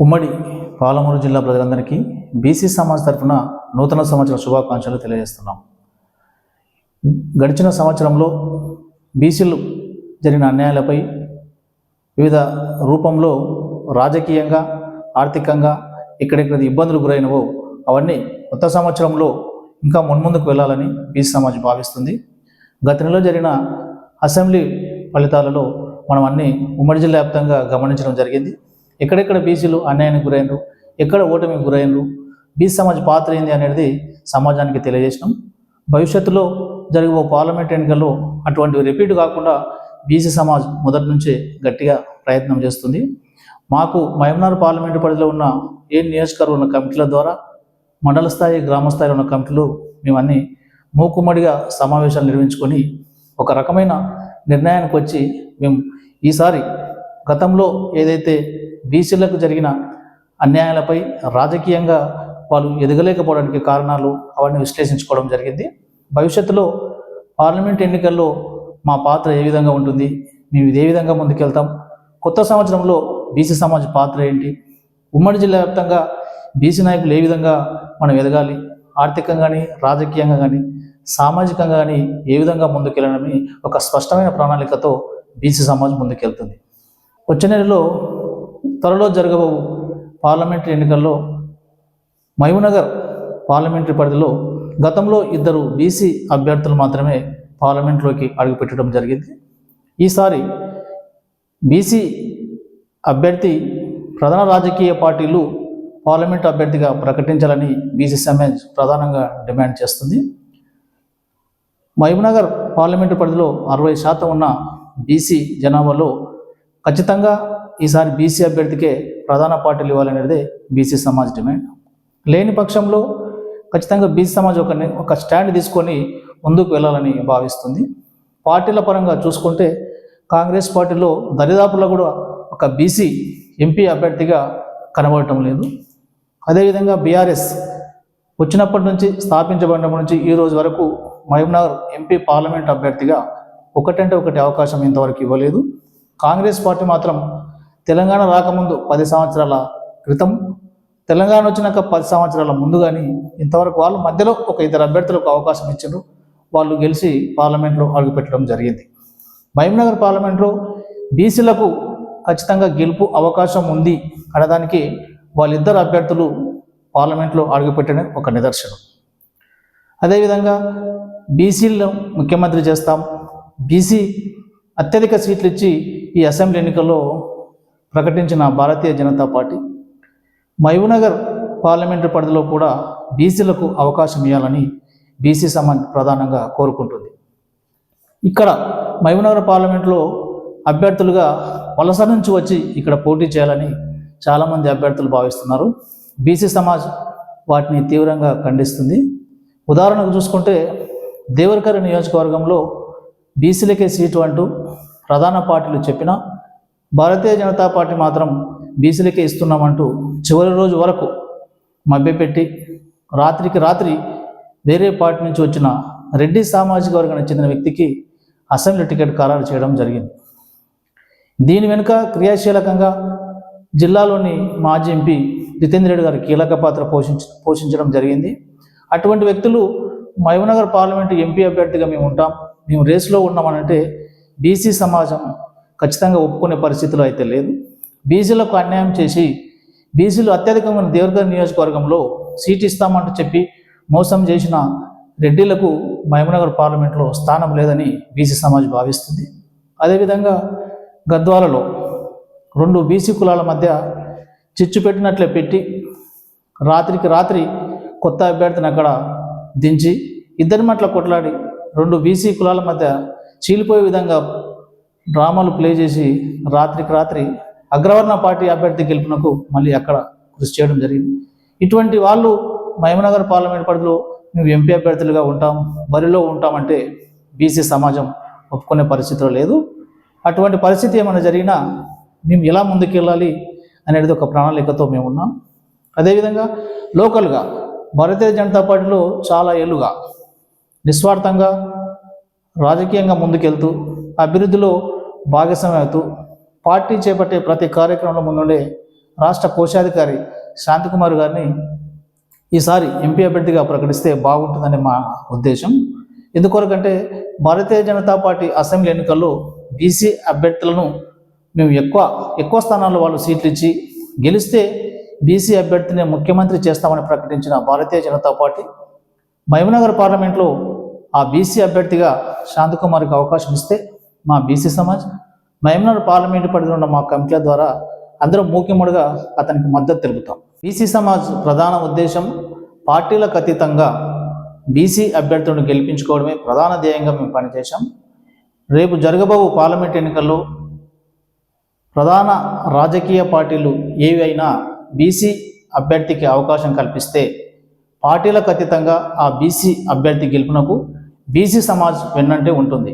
ఉమ్మడి పాలమూరు జిల్లా ప్రజలందరికీ బీసీ సమాజ్ తరఫున నూతన సంవత్సర శుభాకాంక్షలు తెలియజేస్తున్నాం. గడిచిన సంవత్సరంలో బీసీలు జరిగిన అన్యాయాలపై వివిధ రూపంలో రాజకీయంగా ఆర్థికంగా ఎక్కడెక్కడ ఇబ్బందులు గురైనవో అవన్నీ కొత్త సంవత్సరంలో ఇంకా మున్ముందుకు వెళ్ళాలని బీసీ సమాజ్ భావిస్తుంది. గత నెలలో జరిగిన అసెంబ్లీ ఫలితాలలో మనం అన్ని ఉమ్మడి జిల్లా వ్యాప్తంగా గమనించడం జరిగింది. ఎక్కడెక్కడ బీసీలు అన్యాయానికి గురైనరు ఎక్కడ ఓటమికి గురైనరు బీసీ సమాజ్ పాత్ర ఏంది అనేది సమాజానికి తెలియజేసినాం. భవిష్యత్తులో జరిగే పార్లమెంట్ ఎన్నికల్లో అటువంటివి రిపీట్ కాకుండా బీసీ సమాజ్ మొదటి నుంచే గట్టిగా ప్రయత్నం చేస్తుంది. మాకు మహమ్నార్ పార్లమెంటు పరిధిలో ఉన్న ఏ నియోజకవర్గం ఉన్న కమిటీల ద్వారా మండల స్థాయి గ్రామ స్థాయిలో ఉన్న కమిటీలు మేమన్నీ మూకుమ్మడిగా సమావేశాలు నిర్వహించుకొని ఒక రకమైన నిర్ణయానికి వచ్చి మేము ఈసారి గతంలో ఏదైతే బీసీలకు జరిగిన అన్యాయాలపై రాజకీయంగా వాళ్ళు ఎదగలేకపోవడానికి కారణాలు అవన్నీ విశ్లేషించుకోవడం జరిగింది. భవిష్యత్తులో పార్లమెంట్ ఎన్నికల్లో మా పాత్ర ఏ విధంగా ఉంటుంది? మేము ఇదే ఏ విధంగా ముందుకెళ్తాం? కొత్త సంవత్సరంలో బీసీ సమాజ్ పాత్ర ఏంటి? ఉమ్మడి జిల్లా వ్యాప్తంగా బీసీ నాయకులు ఏ విధంగా మనం ఎదగాలి? ఆర్థికంగా కానీ రాజకీయంగా కానీ సామాజికంగా కానీ ఏ విధంగా ముందుకెళ్ళడమే ఒక స్పష్టమైన ప్రణాళికతో బీసీ సమాజం ముందుకెళ్తుంది. వచ్చే నెలలో త్వరలో జరగబో పార్లమెంటరీ ఎన్నికల్లో మహబూబ్నగర్ పార్లమెంటరీ పరిధిలో గతంలో ఇద్దరు బీసీ అభ్యర్థులు మాత్రమే పార్లమెంట్లోకి అడుగుపెట్టడం జరిగింది. ఈసారి బీసీ అభ్యర్థి ప్రధాన రాజకీయ పార్టీలు పార్లమెంట్ అభ్యర్థిగా ప్రకటించాలని బీసీ సమాజ్ ప్రధానంగా డిమాండ్ చేస్తుంది. మహబూబ్నగర్ పార్లమెంటు పరిధిలో అరవై శాతం ఉన్న బీసీ జనాభాలో ఖచ్చితంగా ఈసారి బీసీ అభ్యర్థికే ప్రధాన పార్టీలు ఇవ్వాలనేది బీసీ సమాజ్ డిమాండ్. లేని పక్షంలో ఖచ్చితంగా బీసీ సమాజ్ ఒక ఒక స్టాండ్ తీసుకొని ముందుకు వెళ్ళాలని భావిస్తుంది. పార్టీల పరంగా చూసుకుంటే కాంగ్రెస్ పార్టీలో దరిదాపులో కూడా ఒక బీసీ ఎంపీ అభ్యర్థిగా కనబడటం లేదు. అదేవిధంగా బీఆర్ఎస్ వచ్చినప్పటి నుంచి స్థాపించబడినప్పటి నుంచి ఈ రోజు వరకు మహబూబ్నగర్ ఎంపీ పార్లమెంట్ అభ్యర్థిగా ఒకటంటే ఒకటి అవకాశం ఇంతవరకు ఇవ్వలేదు. కాంగ్రెస్ పార్టీ మాత్రం తెలంగాణ రాకముందు పది సంవత్సరాల క్రితం తెలంగాణ వచ్చినాక పది సంవత్సరాల ముందు కానీ ఇంతవరకు వాళ్ళు మధ్యలో ఒక ఇద్దరు అభ్యర్థులకు అవకాశం ఇచ్చారు వాళ్ళు గెలిచి పార్లమెంట్లో అడుగుపెట్టడం జరిగింది. మహబూబ్నగర్ పార్లమెంట్లో బీసీలకు ఖచ్చితంగా గెలుపు అవకాశం ఉంది అనడానికి వాళ్ళిద్దరు అభ్యర్థులు పార్లమెంట్లో అడుగుపెట్టడం ఒక నిదర్శనం. అదేవిధంగా బీసీలను ముఖ్యమంత్రి చేస్తాం. బీసీ అత్యధిక సీట్లు ఇచ్చి ఈ అసెంబ్లీ ఎన్నికల్లో ప్రకటించిన భారతీయ జనతా పార్టీ. మహబూబ్నగర్ పార్లమెంటు పరిధిలో కూడా బీసీలకు అవకాశం ఇవ్వాలని బీసీ సమాజ్ ప్రధానంగా కోరుకుంటుంది. ఇక్కడ మహబూబ్నగర్ పార్లమెంట్లో అభ్యర్థులుగా వలస నుంచి వచ్చి ఇక్కడ పోటీ చేయాలని చాలామంది అభ్యర్థులు భావిస్తున్నారు. బీసీ సమాజ్ వాటిని తీవ్రంగా ఖండిస్తుంది. ఉదాహరణకు చూసుకుంటే దేవరకర నియోజకవర్గంలో బీసీలకే సీటు అంటూ ప్రధాన పార్టీలు చెప్పినా భారతీయ జనతా పార్టీ మాత్రం బీసీలకే ఇస్తున్నామంటూ చివరి రోజు వరకు మభ్యపెట్టి రాత్రికి రాత్రి వేరే పార్టీ నుంచి వచ్చిన రెడ్డి సామాజిక వర్గానికి చెందిన వ్యక్తికి అసెంబ్లీ టికెట్ ఖరారు చేయడం జరిగింది. దీని వెనుక క్రియాశీలకంగా జిల్లాలోని మాజీ ఎంపీ జితేంద్ర రెడ్డి గారు కీలక పాత్ర పోషించ పోషించడం జరిగింది. అటువంటి వ్యక్తులు మహబూబ్నగర్ పార్లమెంటు ఎంపీ అభ్యర్థిగా మేము ఉంటాం. మేము రేసులో ఉన్నామనంటే బీసీ సమాజం ఖచ్చితంగా ఒప్పుకునే పరిస్థితిలో అయితే లేదు. బీసీలకు అన్యాయం చేసి బీసీలు అత్యధికమైన దేవరగర్ నియోజకవర్గంలో సీట్ ఇస్తామంటూ చెప్పి మోసం చేసిన రెడ్డిలకు మహబూబ్నగర్ పార్లమెంట్లో స్థానం లేదని బీసీ సమాజ్ భావిస్తుంది. అదేవిధంగా గద్వాలలో రెండు బీసీ కులాల మధ్య చిచ్చు పెట్టినట్లే పెట్టి రాత్రికి రాత్రి కొత్త అభ్యర్థిని అక్కడ దించి ఇద్దరి మట్ల కొట్లాడి రెండు బీసీ కులాల మధ్య చీలిపోయే విధంగా డ్రామాలు ప్లే చేసి రాత్రికి రాత్రి అగ్రవర్ణ పార్టీ అభ్యర్థి గెలుపునకు మళ్ళీ అక్కడ కృషి చేయడం జరిగింది. ఇటువంటి వాళ్ళు మహమనగర్ పార్లమెంట్ పరిధిలో మేము ఎంపీ అభ్యర్థులుగా ఉంటాం బరిలో ఉంటామంటే బీసీ సమాజం ఒప్పుకునే పరిస్థితిలో లేదు. అటువంటి పరిస్థితి ఏమైనా జరిగినా మేము ఎలా ముందుకెళ్ళాలి అనేది ఒక ప్రణాళికతో మేము ఉన్నాం. అదేవిధంగా లోకల్గా భారతీయ జనతా పార్టీలో చాలా ఏళ్ళుగా నిస్వార్థంగా రాజకీయంగా ముందుకెళ్తూ అభివృద్ధిలో భాగస్వామ్యం అవుతూ పార్టీ చేపట్టే ప్రతి కార్యక్రమంలో ముందుండే రాష్ట్ర కోశాధికారి శాంతికుమార్ గారిని ఈసారి ఎంపీ అభ్యర్థిగా ప్రకటిస్తే బాగుంటుందని మా ఉద్దేశం. ఎందుకొరకంటే భారతీయ జనతా పార్టీ అసెంబ్లీ ఎన్నికల్లో బీసీ అభ్యర్థులను మేము ఎక్కువ ఎక్కువ స్థానాల్లో వాళ్ళు సీట్లు ఇచ్చి గెలిస్తే బీసీ అభ్యర్థిని ముఖ్యమంత్రి చేస్తామని ప్రకటించిన భారతీయ జనతా పార్టీ మహిమనగర్ పార్లమెంట్లో ఆ బీసీ అభ్యర్థిగా శాంతకుమార్కి అవకాశం ఇస్తే మా బీసీ సమాజ్ మహబూబ్నగర్ పార్లమెంటు పరిధిలో ఉన్న మా కమిటీల ద్వారా అందరం మూకిముడిగా అతనికి మద్దతు తెలుపుతాం. బీసీ సమాజ్ ప్రధాన ఉద్దేశం పార్టీలకు అతీతంగా బీసీ అభ్యర్థులను గెలిపించుకోవడమే ప్రధాన ధ్యేయంగా మేము పనిచేశాం. రేపు జరగబోవు పార్లమెంట్ ఎన్నికల్లో ప్రధాన రాజకీయ పార్టీలు ఏవి అయినా బీసీ అభ్యర్థికి అవకాశం కల్పిస్తే పార్టీలకు అతీతంగా ఆ బీసీ అభ్యర్థి గెలుపునకు బీసీ సమాజ్ వెన్నంటే ఉంటుంది.